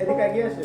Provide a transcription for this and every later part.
এদিকে এগিয়ে আসে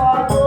Lord.